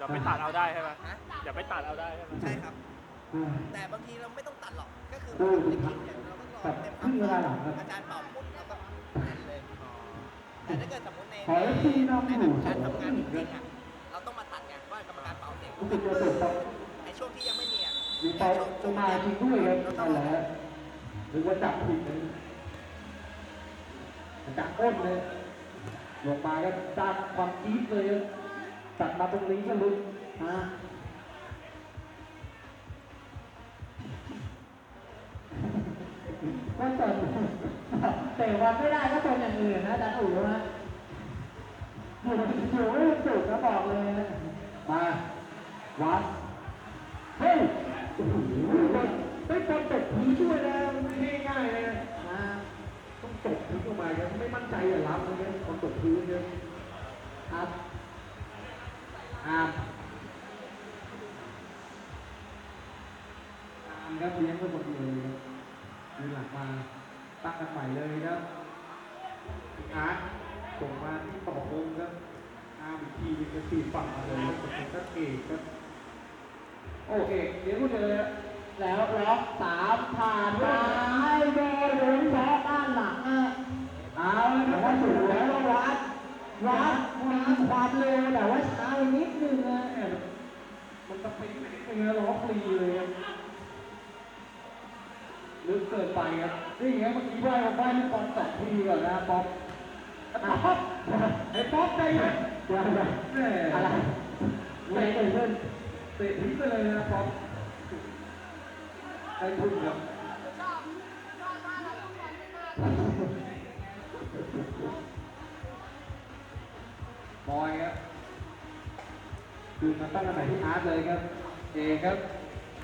ดี๋ยวไปตัดเอาได้ใช่ไหมฮะเดี๋ยวไปตัดเอาได้ใช่ไหมใช่ครับอืมแต่บางทีเราไม่ต้องตัดหรอก ก็คืออืมในคลิปเนี่ยเราก็รอเต็มครึ่งเวลาหลังครับอาจารย์เป่าปุ๊บเราก็เล่นเลย แต่ถ้าเกิดสมมติในขอให้พี่น้องในหนูแบบการทำงานจริงๆอะ เราต้องมาตัดไงว่ากรรมการเป่าเสร็จรู้สึกจะถูกต้องไอ้ช่วงที่ยังไม่มีอะมีไปจะมาจริงด้วยครับนั่นแหละฮะหรือว่าจับผิดนะจับก้นเลยลงมาก็สร้างความจี๊ดเลย ครับตัดมาตรงนี้ก็ลุ้นฮะก็ตนแต่วันไม่ได้ก็เป็นอย่างอื่นนะอาจารย์อู๋นะอยู่อยู่ไม่สุดนะบอกเลยนะมาวัดเฮ้ยโอ้โหไม่ตอนตกผีด้วยนะไม่ใช่ง่ายเลยนะต้องตกผีออกมาครับไม่มั่นใจอย่ารับเลยคนตกพื้นเนี่ยครับ อามอามครับเลี้ยงไว้หมดเลยครับมีหลักมาตั้งกันใหม่เลยครับอาร์ตส่งมาที่ต่อโค้งครับอามอีกทีนึงจะสี่ฝั่งมาเลยครับเป็นก็เอกครับโอเคเดี๋ยวพูดเลยนะแล้วล็อกสามผ่านมาให้โดยหรือแพ้ด้านหลังอะเอาละแต่ว่าสวยแล้ววัด วัดมีความเร็วแต่ว่าช้าไปนิดนึงนะแอบมันตะปีไปนิดนึงนะล็อกฟรีเลยครับลึกเกินไปครับนี่ไงเมื่อกี้ว่าว่าลูกบอลตกทีก่อนนะป๊อปป๊อปไอ้ป๊อปใจเย็นแม่อะไรไม่เกิดขึ้นเตะทิ้งไปเลยนะครับได้ทุ่มครับ บอยครับคือมาตั้งกันใหม่ที่อาร์ตเลยครับ เอครับ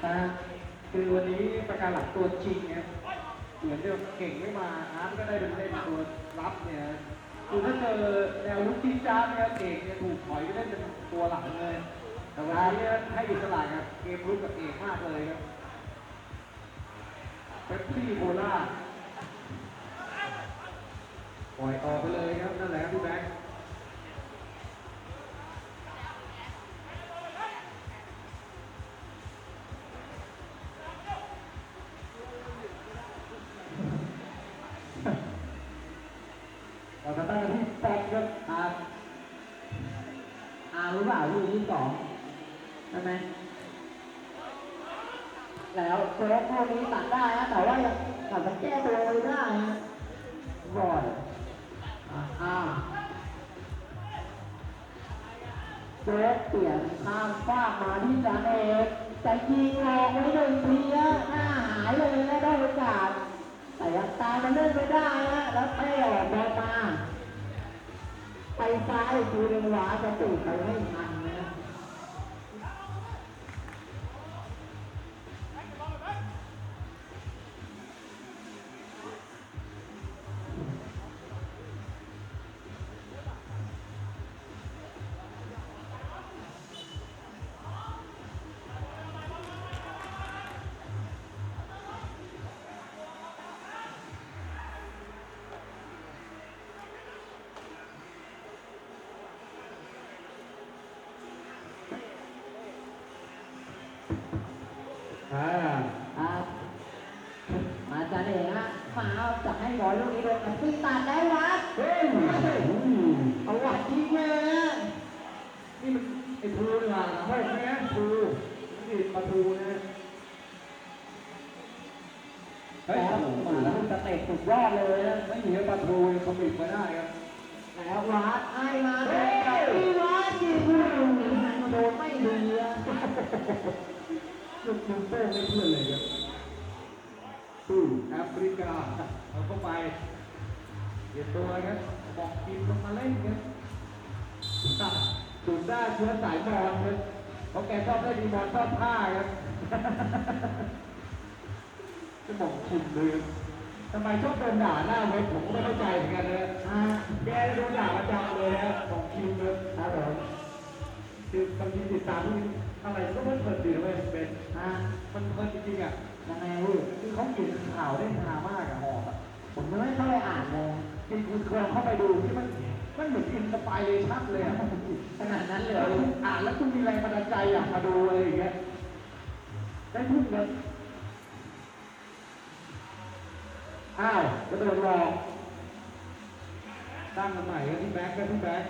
อ่าคือวันนี้ประการหลักตัวจริงเนี่ยเหมือนจะเก่งไม่มาอาร์ตก็ได้เป็นเล่นตัวรับเนี่ยคือถ้าเจอแนวลุกที่จ้าเนี่ยเอกเนี่ยถูกถอยไปเล่นเป็นตัวหลังเลย แต่วันนี้ให้อิสระกับเกมรุกกับเอกมากเลยครับเป๊ปซี่โคล่าปล่อยออกไปเลยครับนั่นแหละครับพี่แบ๊ก ล่าลูกที่สองใช่ไหมแล้วโค้ชพวกนี้ตัดได้นะแต่ว่ายังกลับมาแก้ตัวไม่ได้นะบอยอ่าอ่าโค้ชเปลี่ยนข้ามฟากมาที่จานเอกแต่ยิงออกไว้หนึ่งทีอะหน้าหายเลยนะได้โอกาสแต่ยังตามมันเล่นไม่ได้นะแล้วเตะออกบอลมาไปซ้ายดูเรงหวาจะตูดไปไม่ทัน ลลูกนี้โดนกับพี่ตัดได้วัดเฮ้ยเอาวัดทิ้งเลยนะนี่มันไอ้ทูนี่หว่าเฮ้ยแม่ทูนี่ปลาทูนะเฮ้ยมาแล้วมันจะเตะสุดยอดเลยนะไม่มีปลาทูเขาบิดมาได้ครับแล้ววัดไอ้มาเฮ้ยพี่วัดยิงมันโดนไม่ดีอะลูกยิงโป้งไม่เพื่อนเลยครับตู้แอฟริกา เข้าไปเปลี่ยนตัวครับบอกทีมลงมาเล่นครับสูดได้เชื้อสายบอลครับเพราะแกชอบได้ดีบอลชอบผ้าครับจะบอกคุณเลยทำไมชอบโดนด่าหน้าเว็บผมก็ไม่เข้าใจเหมือนกันนะแกโดนด่าประจำเลยนะบอกคิวเลยครับผมคือบางทีติดตามที่อะไรก็เพลินเพลินดีเว้ยเป็นอ่ามันเพลินจริงๆอะยังไงพี่คือเขาเขียนข่าวได้ฮามากอะหอกอะ ผมยังไม่เข้าไปอ่านเลยจริงคุณควรเข้าไปดูที่มันมันเหมือนอินสปายเลชั่นเลยอะขนาดนั้นเลยอ่านแล้วคุณมีแรงบันดาลใจอยากมาดูอะไรอย่างเงี้ยได้ทุ่มเงินอ้าวกระโดดหลอกตั้งกันใหม่กันที่แบ็คกันที่แบ็ค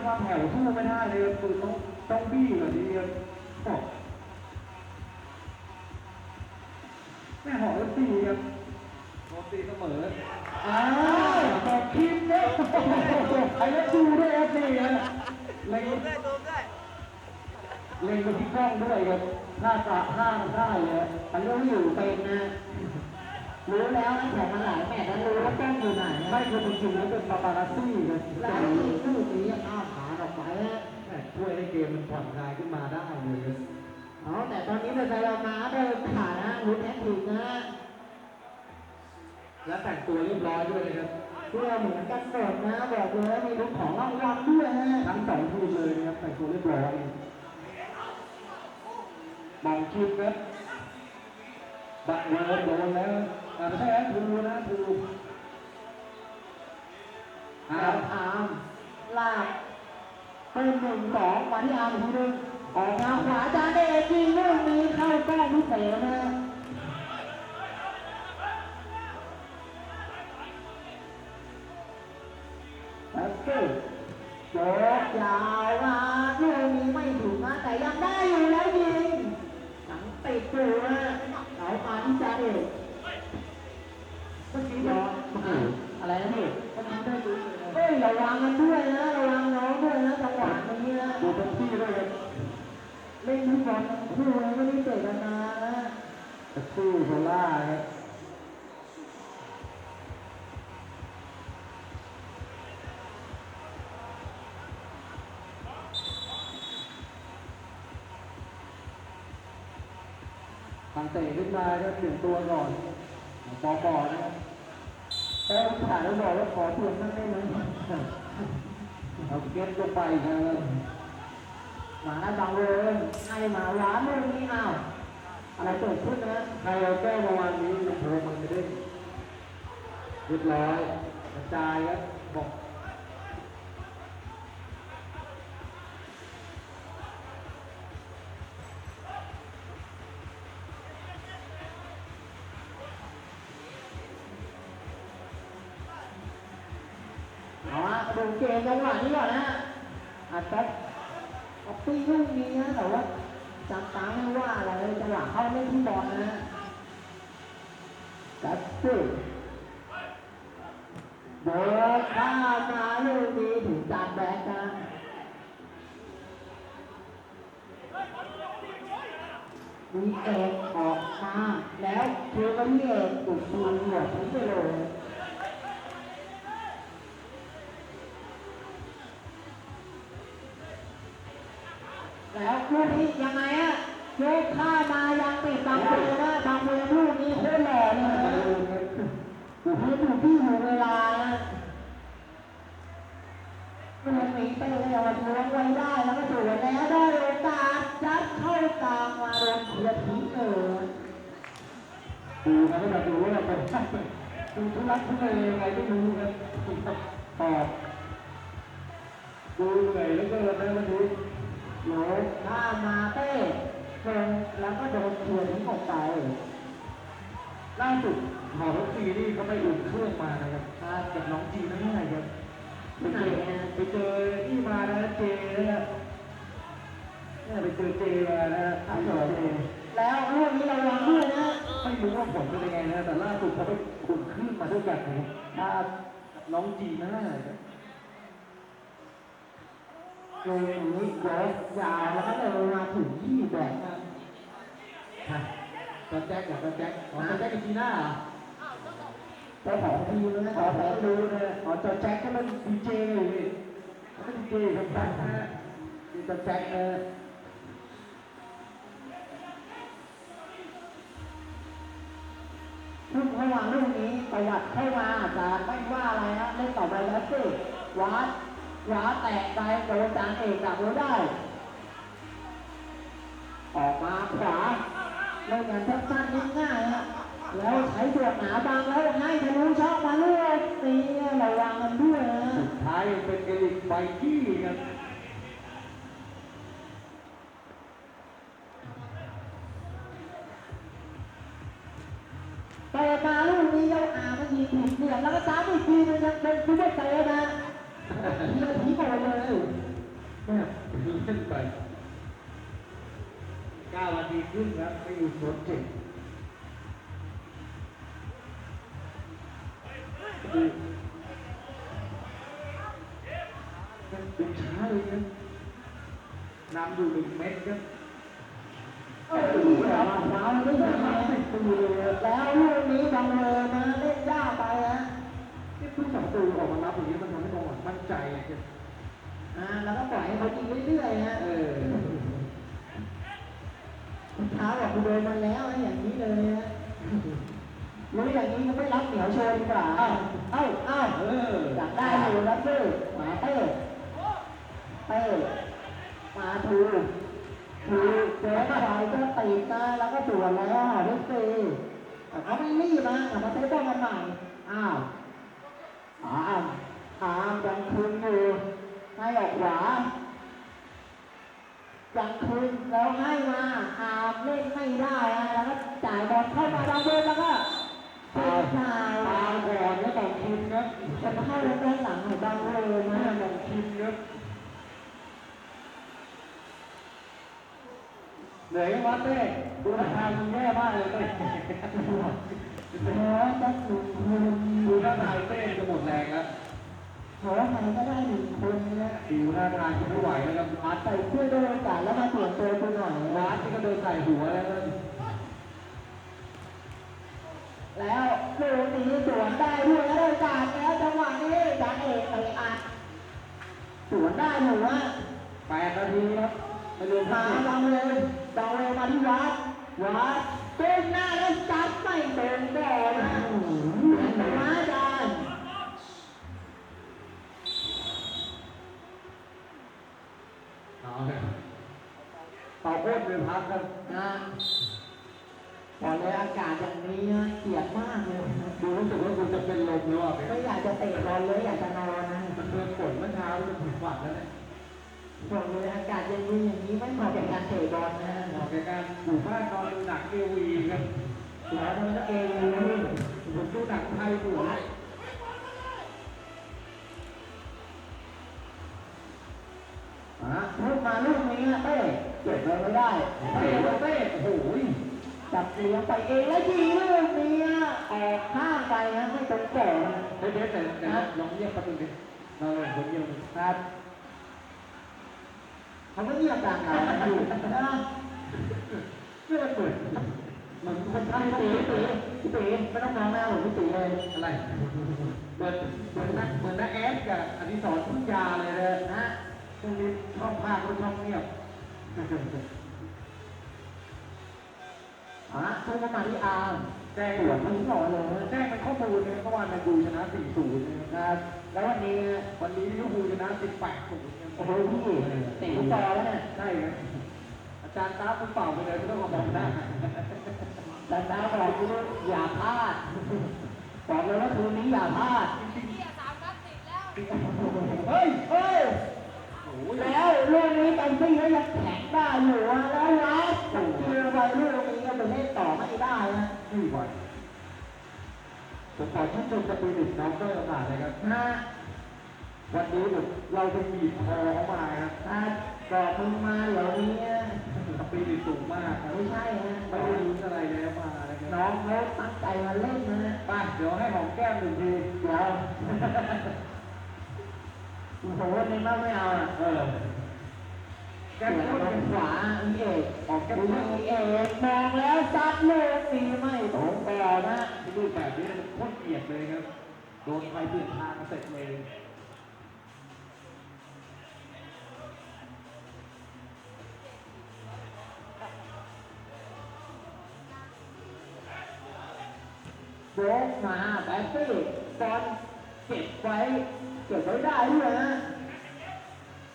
จะมาแผ่วสู้ไม่ได้เลยคือต้องต้องบี้กว่านี้ครับโอ้แม่หอยตีครับโรตีเสมออ้าวตอกคิมเนี่ยโอ้โหใครจะดูด้วยครับนี่ฮะเล็งดูด้วยดูด้วยเล็งไปที่กล้องด้วยครับหน้าตาห้ามได้เลยมันรู้อยู่เป็นนะ รู้แล้วนะแข่งมาหลายแมตช์แล้วรู้ว่าต้องอยู่ไหนไม่คือจริงๆแล้วเป็นปาปารัสซี่ครับแล้วที่ลูกนี้อ้าวขาออกไปนะแม่ช่วยให้เกมมันผ่อนคลายขึ้นมาได้เลยอ๋อแต่ตอนนี้เป็นไซรามาเดินขานะลุ้นแอคทีฟนะและแต่งตัวเรียบร้อยด้วยนะครับเพื่อเหมือนกันหมดนะบอกเลยมีลุ้นของรางวัลด้วยนะทั้งสองทีมเลยนะครับแต่งตัวเรียบร้อยมองคิดครับบัตรเวิร์โดนแล้ว ไม่ใช่นะทูนะทูอาอ้าวร์มอาร์มลากเป็นหนึ่งสองมาที่อาร์มอีกทีหนึงออกมาขวาจานเดชยิงลูกนี้เข้ากล้องพิเศษนะ แต่คู่โซล่าครับทางเตะขึ้นมาก็เปลี่ยนตัวก่อนปอปอนะครับแต่ถ่ายแล้วบอกว่าขอเปลี่ยนนั่งได้ไหมเอาเก็ตลงไปครับหมาบางเลยให้หมาหวานลูกนี้เอา อะไรเกิดขึ้นนะใครเอาแก้วมาวางนี้โผล่มันไม่ได้เรียบร้อยกระจายครับบอกเอาละดูเกมจังหวะนี้ก่อนนะอัดแป๊บเอาปี้ลูกนี้นะแต่ว่า จำตาไม่ว่าอะไรจังหวะเข้าเล่ที่บอลนะจัดสิโดนข้ามาลูกนี้ถึงจานแบกนะมีเอกออกมาแล้วเทวเรียกตุกตูหัวถึงไปเลยแล้วลูกนี้ยังไง อะโยกข้ามายังติดบางเบอร์นะบางเบอร์ลูกนี้โคตรหล่อเลยนะนี่ถูกที่อยู่เวลานะลูกนี้เตะเลยเอามาทวงไว้ได้แล้วก็ถูกแล้วได้โอกาสยัดเข้ากลางมาโดนเขียดทิ้งเลยดูนะก็แบบดูว่าเราเป็นดูทุลักทุเลยังไงไม่รู้ครับตอบดูเหนื่อยแล้วก็เลยนะวันนี้โหลข้ามาเต้ลงแล้วก็โดน เขียล่าสุดหอรถซีนี่เขาไปอุ่นเครื่องมานะครับมากับน้องจีนนั่นไงครับไปเจอไปเจอที่มานะเจนะฮะเนี่ยไปเจอเจมานะฮะที่หอเจแล้วลูกนี้เระวังด้วยนะไม่รู้ว่าผลเป็นยังไงนะแต่ล่าสุดเขาไปขุนขึ้นมาด้วยกันนะครับน้องจีน่าครับโดนนี้โดนยาวแล้วก็เดินมาถึงยี่แบบนะฮะ ตอนแจ็คกับตอนแจ็คอ๋อตอนแจ็คกับจีน่าเหรอเจ้าของทีมนะขอแผลดูนะอ๋อตอนแจ็คก็เป็นดีเจอยู่นี่เขาเป็นดีเจครับแจ็คนะฮะมีตอนแจ็คนะพุ่งเข้ามาลูกนี้ประวัติเข้ามาอาจารย์ไม่ว่าอะไรนะเล่นต่อไปแล้วสิวัดวัดแตกไปโดนจานเอกดักไว้ได้ ออกมาขวา เล่นงานสั้นๆง่ายๆฮะแล้วใช้ตัวหนาบางแล้วให้ทะลุช่องมาลูกนี่ระวังมันด้วยนะสุดท้ายเป็นเกลิกไบกี้ครับเปิดมาลูกนี้แล้วอามันยิงผิดเหลี่ยมแล้วก็ซ้ำอีกทีนึงยังเป็นซูเปอร์เซฟนะเฮียผีโกเลยแม่เล่นไป เก้านาทีครึ่งครับไม่อยู่สนเจ็ดดูช้าเลยนะนำอยู่หนึ่งเมตรครับเอ้ยเราเราไม่ได้ไม่ตูเลยแล้วลูกนี้บังเอิญนะเล่นยากไปฮะนี่เพิ่งสองตัวออกมารับอย่างนี้มันทำให้มองมั่นใจไงครับอ่าแล้วก็ปล่อยให้เขายิง เท้าบอกกูโดนมาแล้วนะอย่างนี้เลยฮะรู้อย่างนี้ก็ไม่รับเหนียวโชว์ดีกว่าเอ้าเอ้าเอ้าเอออยากได้อยู่แล้วซื้อหมาเต้เต้มาถูถูเจ๊ควายก็ตีกันแล้วก็สวนแล้วดิสซีแต่เขาไม่รีบนะกลับมาเต้ต้นกันใหม่อ้าวอามอามยังคืนอยู่ให้ออกขวา อยังคืนแล้วให้มาอามเล่นไม่ได้นะแล้วก็จ่ายบอลเข้ามาดังเบนแล้วก็เป็นข่าตามก่อนแล้วต้องคิมครับจะเข้าเล่นด้านหลังของดังเลยแม่นะต้องคิมครับเหนื่อยไหมวะเต้ดูทาทางมึงแย่มากเลยเต้โอ้จะถูกคนดูท่าทางเต้จะหมดแรงแล้ว ขอใครก็ได้หนึ่งคนนะดูท่าทางจะไม่ไหวแล้วครับอาร์ตใส่เสื้อด้วยโอกาสแล้วมาตรวจตัวกูหน่อยอาร์ตที่ก็เดินใส่หัวแล้วนะแล้วลูกนี้สวนได้ด้วยแล้วโอกาสแล้วจังหวะนี้จางเอกไปอัดสวนได้อยู่ว่าแปดนาทีครับไม่รวมมาทั้งดังเลยดังเลยมาที่วัดวัดเต้นหน้าแล้วจับไม่เป็นแน่นะเห็นไหมอาจารย์ เอาเลย ต่อโคตรเลยพักครับนะพอเลยอากาศอย่างนี้นะเกลียดมากเลยดูรู้สึกว่าคุณจะเป็นลมแล้วอะไม่อยากจะเตะบอลเลยอยากจะนอนนะมันเดินฝนเมื่อเช้าจะถึงหวัดแล้วเนี่ยบอกเลยอากาศเย็นๆอย่างนี้ไม่เหมาะกับการเตะบอลนะออกจากการอยู่บ้านนอนดูหนังเอวีครับแล้วมันก็เองเลยผมดูหนังไทยอยู่นะอะลูกมาลูกนี้เต้ เก็บเลยไม่ได้เต้เต้เต้โอ้โหจับเลี้ยงไปเองแล้วยิงลูกนี้ออกข้างไปนะไม่ตรงแก่นะเฮ้ยเบสแต่แต่ลองเรียกประตูดิเราเลยคนเดียวครับเขาก็เงียบดังเราอยู่นะเพื่อนเหมือนเหมือนคนไทยตีตีตีพี่ตีไม่ต้องมองหน้าผมพี่ตีเลยอะไรเหมือนเหมือนนักเหมือนนักแอสกับอดิศรทุ่งยาเลยนะนะช่วงนี้ชองภาคก็ช่องเงียบ อะพุ่งเข้ามาที่อาร์มแจ้งปวดทั้งสองเลยแจ้งเป็นข้อมูลเลยเมื่อวานแมนยูชนะ 4-0 นะครับ แล้ววันนี้วันนี้ลิเวอร์พูลชนะ 18-0โอ้โหพี่เตะฟุตบอลแล้วเนี่ยใช่ครับอาจารย์ตาคุณเป่าไปเลยไม่ต้องมามองหน้าแต่ดาวบอกกูอย่าพลาดบอกเลยว่าคืนนี้อย่าพลาดเฮ้ยเฮ้ยโอ้ย แล้วเรื่องนี้กันซี่ก็ยังแข็งได้อยู่อะแล้วรัดคือไปเรื่องนี้ก็ไปเล่นต่อไม่ได้นะนี่บอลผมขอชื่นชมสปิริตน้องด้วยโอกาสเลยครับนะวันนี้ผมเราไปบีบคอเขามาครับอะบอกมึงมาเดี๋ยวนี้สปิริตสูงมากครับไม่ใช่ฮะไม่ได้รู้อะไรแล้วมาอะไรเงี้ยน้องเขาตั้งใจมาเล่นนะไปเดี๋ยวให้หอมแก้มหนึ่งทีเดี๋ยว โอ้โหวันนี้ไม่ไม่เอาอะเออแก้แก้มมขก้นวาอีเอกออกแก้มอีเอกมองแล้วซัดลูกนี้ไม่ตรงบอลนะที่ดูแบบนี้มันโคตรเกลียดเลยครับโดนใครเปลี่ยนทางเสร็จเลยโจ๊กมาแบตตี้บอลเก็บไว้ เก็บไว้ได้ด้วยนะ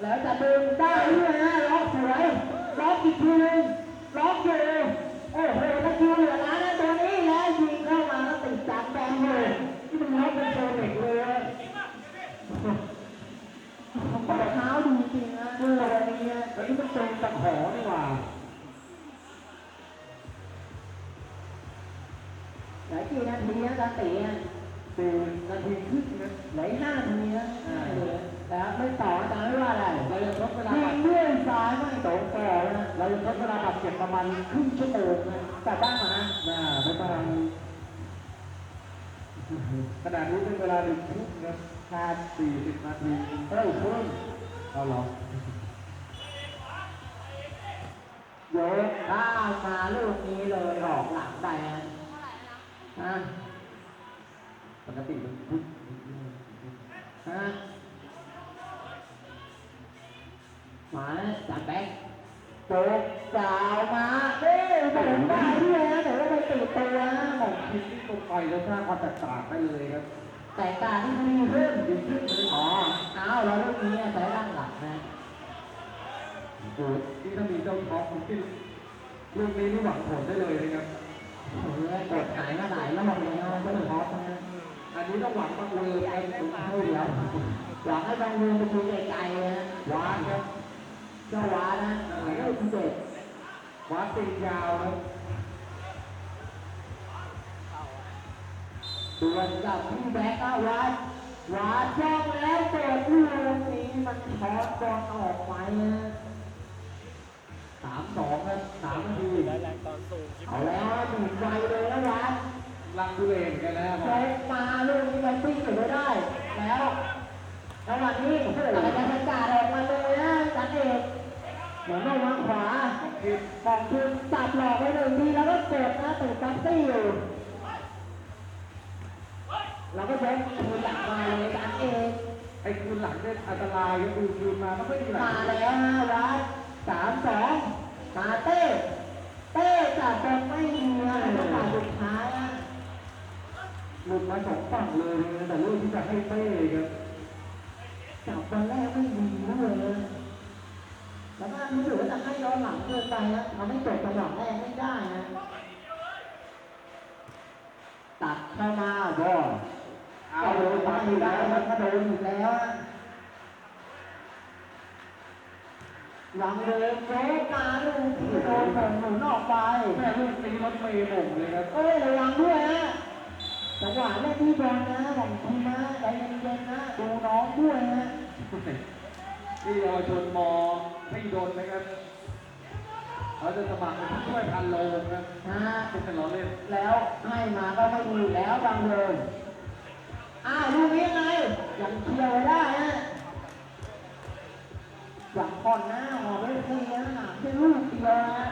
แล้วจะดึงได้ด้วยนะล็อกสวยล็อกอีกทีหนึงล็อกอยู่โอ้โหตะคิวเหลือล้านนะตัวนี้แล้วยิงเข้ามาแล้วติดจังแบงเลยที่มันล็อกเป็นโซเล็กเลยเขาเท้าดีจริงนะดูอะไรเนี่ยแล้วนี่มันเป็นตะขอนี่หว่าหลายกี่นาทีนะตาตีอะ สี่นาทีครึ่งนะหลายห้านาทีนะแต่ไม่ต่ออาจารย์ไม่ว่าอะไรเราจะทดเวลายิบางดด้วยซ้ายไม่ตรงต่อนะ เราจะทดเวลาบาดเจ็บประมาณครึ่งชั่วโมงนะกลับบ้านมานะน่าไม่ประมาณขนาดนี้เป็นเวลาหนึ่งทุ่มนะห้าสี่สิบนาทีเอ้ยคุณเอาเหรอโยกข้ามมาลูกนี้เลยออกหลังไปนะฮะ ปกติมันพุทธฮะมาจับแบ็คโจ๊กจาวมาเอ้ยหมุนได้ด้วยนะแต่ว่าไปติดตัวนะหมคิดที่ตรงไปแล้วสร้างความแตกต่างได้เลยครับแต่การที่ดีขึ้นดีขึ้นอ๋อเอาแล้วลูกนี้ใช้ด้านหลังนะโอ้โหนี่ถ้ามีเจ้าท็อปที่ลูกนี้นี่หวังผลได้เลยนะครับโอ้ยกดหายมาหลายรอบแล้วก็เลยฮอตนะ อันนี้ต้องหวังบังเอิญครับเฮ้ยเดียวหวังให้บางเมืองไปคุยไกลๆนะหวานครับเจ้าหวานนะหมายเลขสิบเอ็ดหวานตีนยาวครับส่วนกับพี่แบ็คก็วัดวัดช่องแล้วเปิดลูกนี้มันช็อตบอลออกไปนะสามสองครับสามนาทีเอาแล้วหมุนไวเลยนะวัดลังดูเองกันแล้ว อันตรายก็คือคืนมาไม่ค่อยดีหลัมางแล้วนะวัดสามสองมาเต้เต้จับบอลไม่ดีนะจังหวะสุดท้ายนะหลุดมาสองฝั่งเลยนะแต่เลือกที่จะให้เต้ครับจับบอลแรกไม่ดีเลยแล้วก็รู้สึกว่าจะให้ย้อนหลังเกินไปนะทำให้จบจังหวะแรกไม่ได้นะตัดเข้ามาบอลเอาเอาเลเลยยมามาอีอีกกแล้แล้ววคมัรันบก็โดนอีกแล้วอะ หลังเดินโจ๊กมาลูกที่โดนผมหนุนออกไปแม่ลูกตีรถเมย์หม่งเลยครับเอ้ยระวังด้วยนะจังหวะแรกที่บอลนะของทีมนะใจเย็นๆนะดูน้องด้วยนะนี่เยาวชนมให้โดนนะครับเขาจะสมัครเป็นผู้ช่วยพันโลงครับนะเป็นล้อเล่นแล้วให้มาก็ไม่ดีแล้วบางเลยอ้าวลูกนี้ไงยังเคลียร์ไว้ได้นะ หลังบอลหน้าออไม่ดีนะหนักแค่ลูกเดียวนะ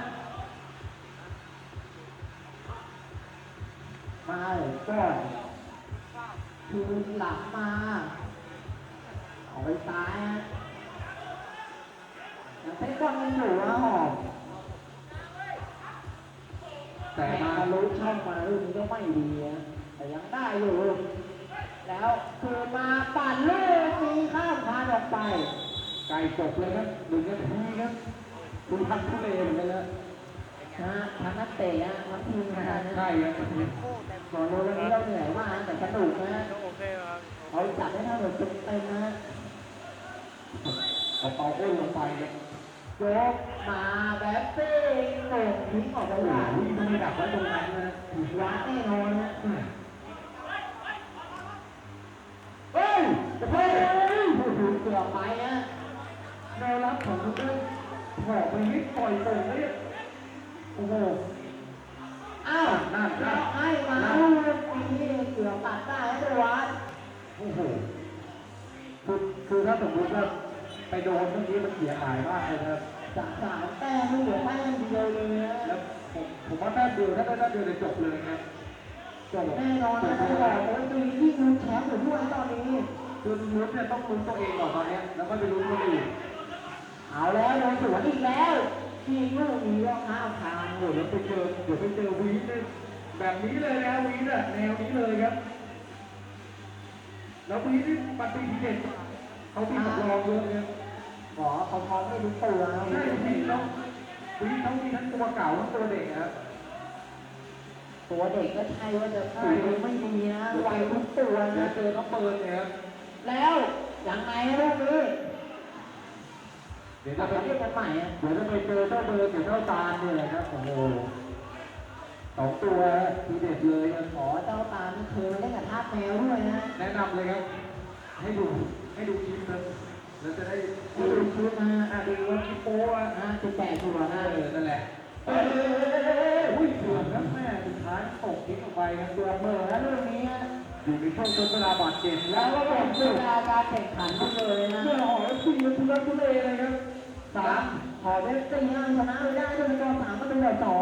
มาเลยก่อนคืนหลังมาเอาไปซ้ายฮะยังเตะบอลยังอยู่นะหอบแต่มาลุช่องมาลูกนี้ก็ไม่ดีนะแต่ยังได้อยู่ แล้วคืนมาปั่นลูกนี้ข้ามคานออกไป ไก่จบเลยครับหนึ่งนาทีครับคุณพักทุเลเหมือนกันแล้วนะทั้งนักเตะนะทั้งทีมงานนะใช่ครับก่อนโน้นวันนี้เราเหนื่อยมากแต่สนุกนะก็โอเคครับเขาจัดได้เท่าแบบเต็มๆนะเอาเป่าอ้นลงไปครับยกมาแบบเป้งโหน่งทิ้งออกไปโอ้หโหลังมันมีดักไว้ตรงนั้นนะว้าแน่นอนนะเฮ้ยเฮ้ยผู้ถูกเกือบไปนะแนวรับของคุณเต้ถอกไปนิดปล่อยตรงเลยโอ้โหอ้าวนั่นนั่แล้นวให้มาลูกนี้เกือบตัดได้ด้วยวัดโอ้โหคือคือถ้าสมมติว่าไปโดนเมื่อกี้มันเสียหายมากเลยนะครับจากสามแต้มไม่เหลือแต้มเดียวเลยนะแล้วผมผมว่าแต้มเดียวถ้าได้แต้มเดียวจะจบเลยครับจบแน่นอนนะต้องบอกโอ้ยตัวที่ลุ้นแชมป์อยู่ด้วยตอนนี้คือลุ้นเนี่ยต้องลุ้นตัวเองก่อนตอนเนี้ยแล้วก็ไปลุ้นคนอื่น เอาแล้วโดนสวนอีกแล้วทีมลูกนี้ก็ข้ามทางโอ้โหเดี๋ยวไปเจอเดี๋ยวไปเจอวีดเนี่ยแบบนี้เลยนะวีดอะแนวนี้เลยครับ แล้ววีดนี่ปฏิทินเด็ดเขามีสำรองเยอะเลยหมอเขามองไม่รู้ตัวนะใช่วีดเขาวีดเขามีทั้งตัวเก่าทั้งตัวเด็กครับตัวเด็กก็ใช่ว่าจะสูงไม่ดีนะไวทุกตัวเดี๋ยวนะเจอเขาเปิดเนี่ยครับแล้วยังไงลูกนี้ เดี๋ยวกลัจะบไปมาเล่นกันใหม่อะเดี๋ยวจะไปเจอเจ้าเบิร์ดกับเจ้าตาลเนี่ยแหละครับโอ้โหสองตัวทีเด็ดเลยครับหมอเจ้าตานี่เคยมาเล่นกับทาสแมวด้วยนะแนะนำเลยครับ ให้ดูให้ดูคลิปครับแล้วจะได้ให้ดูชุดนะอะดูว่าคลิปโป้อะอะสิบแปดตัวเอนะอนั่นแหละเอ้ยอุ้ยเกือบครับแม่สุดท้ายตกทิ้งออกไปครับตัวเบอร์แล้วลูกนี้นะอยู่ในช่วงทดเวลาบาดเจ็บแล้แล้ววก็ก็เป็นเป็นเวเสื้อลาการแข่งขันไปเลยนะเสื้อหอยคุยมันทุลักทุเลเลยครับ สามขอเวสตี้นะชนะไปได้ด้วยสกอร์สามก็เป็นแบบสอง